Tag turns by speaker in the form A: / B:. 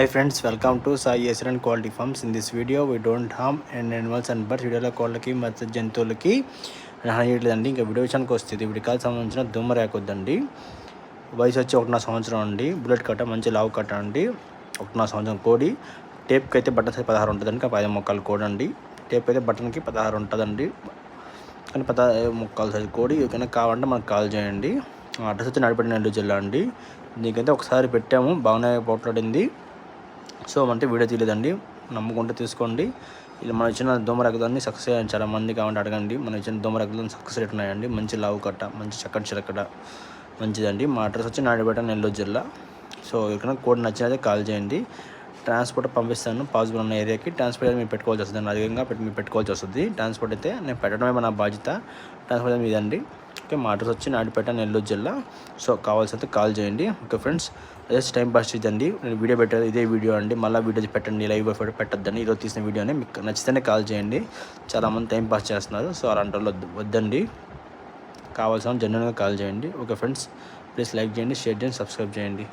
A: Hi friends, welcome to Sai Asian Quality Farms. In this video, we don't harm and animals and birds. వీడియోలో కోళ్ళకి మత్స్య జంతువులకి హానియట్లేదండి ఇంకా video విషయానికి వస్తుంది వీడికి సంబంధించిన దుమ్మ రేకొద్దండి. వయసు వచ్చి ఒకటిన్నర సంవత్సరం అండి. బుల్లెట్ కట్ట మంచి లావు కట్ట అండి. ఒకటిన్నర సంవత్సరం కోడి. టేప్కి అయితే బట్టన్ సైజ్ పదహారు ఉంటుందండి. ఇంకా పదిహేను మొక్కలు కోడి అండి. టేప్ అయితే బటన్కి పదహారు ఉంటుందండి. కానీ పదహారు మొక్కలు సైజు కోడి. ఎవరికైనా కావాలంటే మనకు కాల్ చేయండి. అడ్రస్ వచ్చి నడిపెట్టిన నెల్లూరు జిల్లా అండి. దీనికైతే ఒకసారి పెట్టాము. బాగానే పోట్లాడింది. సో అంటే వీడియో తీయలేదండి. నమ్ముకుంటే తీసుకోండి. ఇలా మనం ఇచ్చిన దోమ రకదాన్ని సక్సెస్ అయ్యాను చాలా మంది కావాలంటే అడగండి. మనం ఇచ్చిన దోమ రకదాన్ని సక్సెస్ రేట్ ఉన్నాయండి. మంచి లావు కట్ట మంచి చక్కటి చిలకట మంచిదండి. మా అడ్రస్ వచ్చి నాడిపేట నెల్లూరు జిల్లా. సో ఎక్కడ కోడ్ నచ్చినదే కాల్ చేయండి. ట్రాన్స్పోర్ట్ పంపిస్తాను. పాసిబుల్ ఉన్న ఏరియాకి ట్రాన్స్పోర్ట్ అయితే మీరు పెట్టుకోవాల్సి వస్తుంది. అధికంగా పెట్టి మీరు పెట్టుకోవాల్సి వస్తుంది. ట్రాన్స్పోర్ట్ అయితే నేను పెట్టడమే మన బాధ్యత. ట్రాన్స్పోర్ట్ అయితే మీదండి. ఓకే మా అడ్రస్ వచ్చి నాడిపేట నెల్లూరు జిల్లా. సో కావాల్సి కాల్ చేయండి. Okay friends. Just time pass చేయండి. నేను వీడియో పెట్టేది ఇదే వీడియో అండి. మళ్ళీ వీడియో పెట్టండి లైవ్ ఫోటో పెట్టద్దండి ఈరోజు తీసిన వీడియోని. మీకు నచ్చితేనే కాల్ చేయండి. చాలామంది టైం పాస్ చేస్తున్నారు. సో అలాంటి వద్దండి. కావాల్సిన జనరల్గా కాల్ చేయండి. Okay friends. ప్లీజ్ లైక్ చేయండి షేర్ చేయండి సబ్స్క్రైబ్ చేయండి.